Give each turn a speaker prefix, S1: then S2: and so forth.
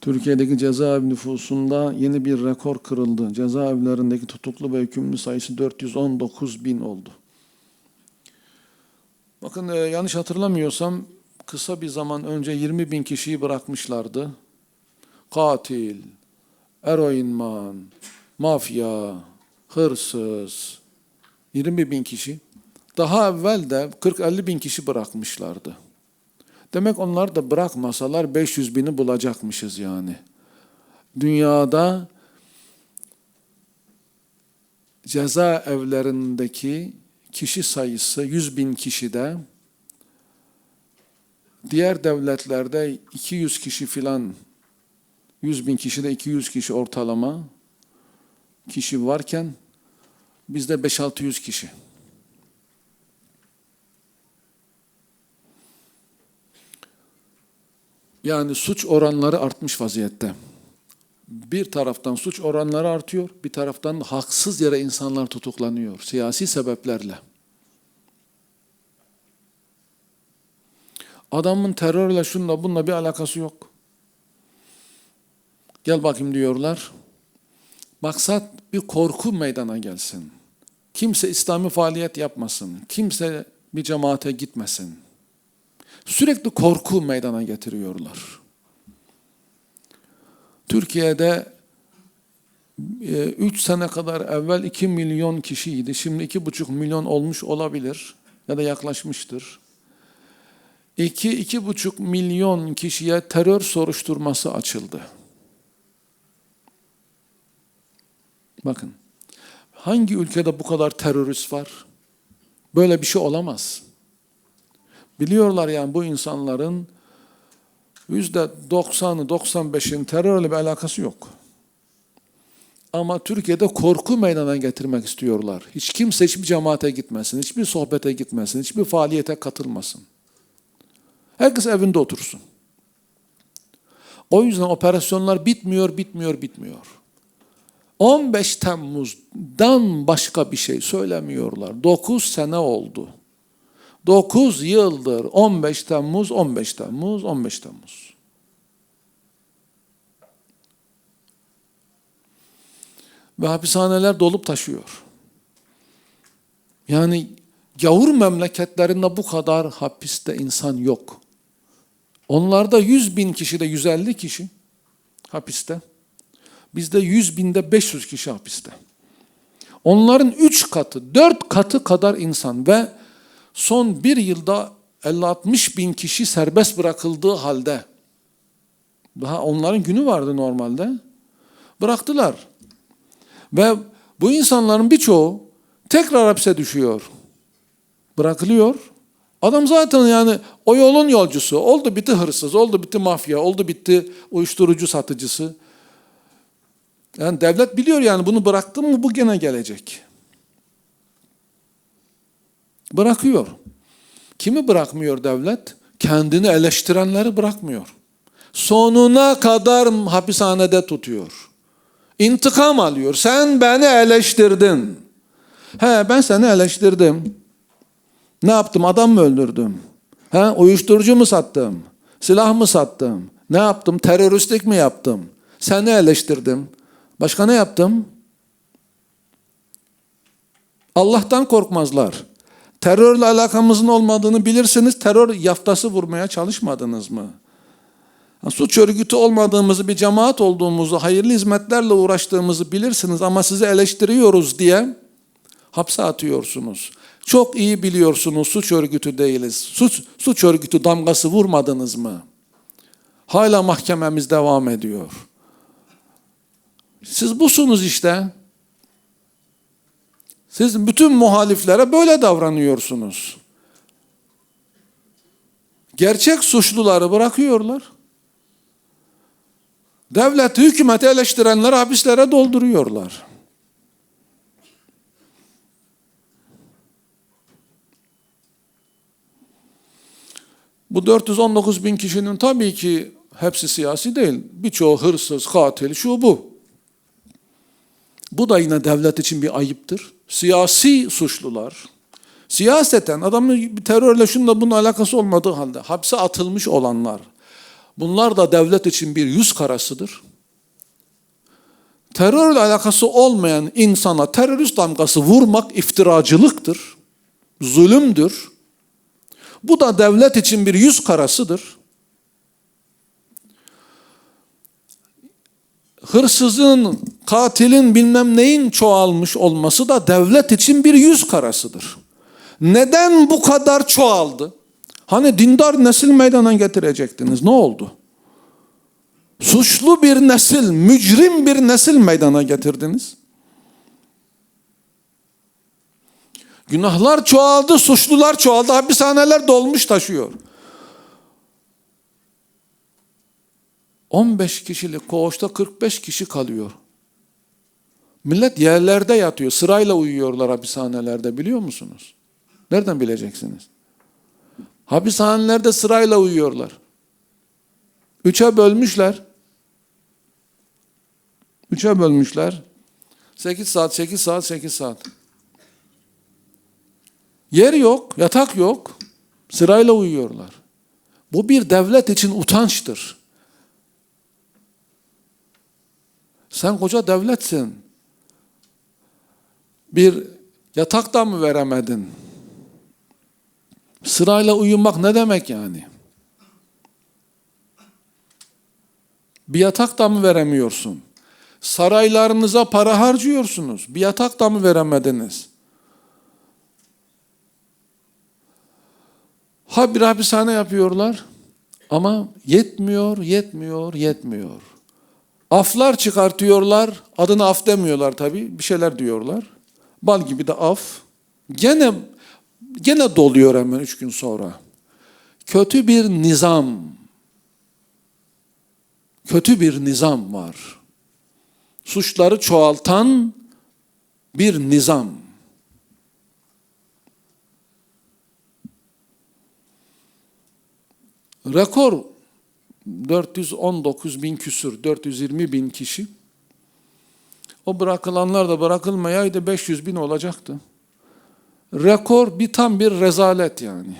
S1: Türkiye'deki cezaevi nüfusunda yeni bir rekor kırıldı. Cezaevlerindeki tutuklu ve hükümlü sayısı 419 bin oldu. Bakın e, yanlış hatırlamıyorsam kısa bir zaman önce 20 bin kişiyi bırakmışlardı. Katil, eroinman, mafya, hırsız, 20 bin kişi. Daha evvel de 40-50 bin kişi bırakmışlardı. Demek onlar da bırakmasalar 500 bini bulacakmışız yani. Dünyada ceza evlerindeki kişi sayısı 100 bin kişide, diğer devletlerde 200 kişi filan, 100 bin kişide 200 kişi ortalama kişi varken bizde 5-600 kişi. Yani suç oranları artmış vaziyette. Bir taraftan suç oranları artıyor, bir taraftan haksız yere insanlar tutuklanıyor siyasi sebeplerle. Adamın terörle şunla bununla bir alakası yok. Gel bakayım diyorlar. Maksat bir korku meydana gelsin. Kimse İslami faaliyet yapmasın. Kimse bir cemaate gitmesin. Sürekli korku meydana getiriyorlar. Türkiye'de 3 sene kadar evvel 2 milyon kişiydi. Şimdi 2,5 milyon olmuş olabilir ya da yaklaşmıştır. 2-2,5 milyon kişiye terör soruşturması açıldı. Bakın, hangi ülkede bu kadar terörist var? Böyle bir şey olamaz. Biliyorlar yani bu insanların yüzde 90'ı 95'in terörle bir alakası yok. Ama Türkiye'de korku meydana getirmek istiyorlar. Hiç kimse hiçbir cemaate gitmesin, hiçbir sohbete gitmesin, hiçbir faaliyete katılmasın. Herkes evinde otursun. O yüzden operasyonlar bitmiyor, bitmiyor, bitmiyor. 15 Temmuz'dan başka bir şey söylemiyorlar. 9 sene oldu. 9 yıldır 15 Temmuz, 15 Temmuz, 15 Temmuz. Ve hapishaneler dolup taşıyor. Yani gavur memleketlerinde bu kadar hapiste insan yok. Onlarda 100 bin kişi de 150 kişi hapiste. Bizde 100 binde 500 kişi hapiste. Onların 3 katı, 4 katı kadar insan ve son bir yılda 50-60 bin kişi serbest bırakıldığı halde, daha onların günü vardı normalde, bıraktılar. Ve bu insanların birçoğu tekrar hapse düşüyor. Bırakılıyor. Adam zaten yani o yolun yolcusu. Oldu bitti hırsız, oldu bitti mafya, oldu bitti uyuşturucu satıcısı. Yani devlet biliyor yani bunu bıraktın mı bu gene gelecek. Bırakıyor. Kimi bırakmıyor devlet? Kendini eleştirenleri bırakmıyor. Sonuna kadar hapishanede tutuyor. İntikam alıyor. Sen beni eleştirdin. He ben seni eleştirdim. Ne yaptım? Adam mı öldürdüm? He uyuşturucu mu sattım? Silah mı sattım? Ne yaptım? Teröristlik mi yaptım? Seni eleştirdim. Başka ne yaptım? Allah'tan korkmazlar. Terörle alakamızın olmadığını bilirsiniz. Terör yaftası vurmaya çalışmadınız mı? Suç örgütü olmadığımızı, bir cemaat olduğumuzu, hayırlı hizmetlerle uğraştığımızı bilirsiniz ama sizi eleştiriyoruz diye hapse atıyorsunuz. Çok iyi biliyorsunuz suç örgütü değiliz. Suç, suç örgütü damgası vurmadınız mı? Hala mahkememiz devam ediyor. Siz busunuz işte. Siz bütün muhaliflere böyle davranıyorsunuz. Gerçek suçluları bırakıyorlar. Devleti, hükümeti eleştirenleri hapislere dolduruyorlar. Bu 419 bin kişinin tabii ki hepsi siyasi değil. Birçoğu hırsız, katil, şu bu. Bu da yine devlet için bir ayıptır. Siyasi suçlular, siyaseten adamın terörle şunla bunun alakası olmadığı halde hapse atılmış olanlar, Bunlar da devlet için bir yüz karasıdır. Terörle alakası olmayan insana terörist damgası vurmak iftiracılıktır, zulümdür. Bu da devlet için bir yüz karasıdır. Hırsızın, katilin bilmem neyin çoğalmış olması da devlet için bir yüz karasıdır. Neden bu kadar çoğaldı? Hani dindar nesil meydana getirecektiniz. Ne oldu? Suçlu bir nesil, mücrim bir nesil meydana getirdiniz. Günahlar çoğaldı, suçlular çoğaldı, hapishaneler dolmuş taşıyor. 15 kişilik koğuşta 45 kişi kalıyor. Millet yerlerde yatıyor, sırayla uyuyorlar hapishanelerde biliyor musunuz? Nereden bileceksiniz? Hapishanelerde sırayla uyuyorlar. Üçe bölmüşler. Üçe bölmüşler. 8 saat, 8 saat, 8 saat. Yer yok, yatak yok. Sırayla uyuyorlar. Bu bir devlet için utançtır. Sen koca devletsin. Bir yatak da mı veremedin? Sırayla uyumak ne demek yani? Bir yatak da mı veremiyorsun? Saraylarınıza para harcıyorsunuz. Bir yatak da mı veremediniz? Ha bir hapishane yapıyorlar ama yetmiyor, yetmiyor, yetmiyor. Aflar çıkartıyorlar, adını af demiyorlar tabii, bir şeyler diyorlar. Bal gibi de af. Gene gene doluyor hemen üç gün sonra. Kötü bir nizam, kötü bir nizam var. Suçları çoğaltan bir nizam. Rekor 419 bin küsür, 420 bin kişi. O bırakılanlar da bırakılmayaydı 500 bin olacaktı. Rekor bir tam bir rezalet yani.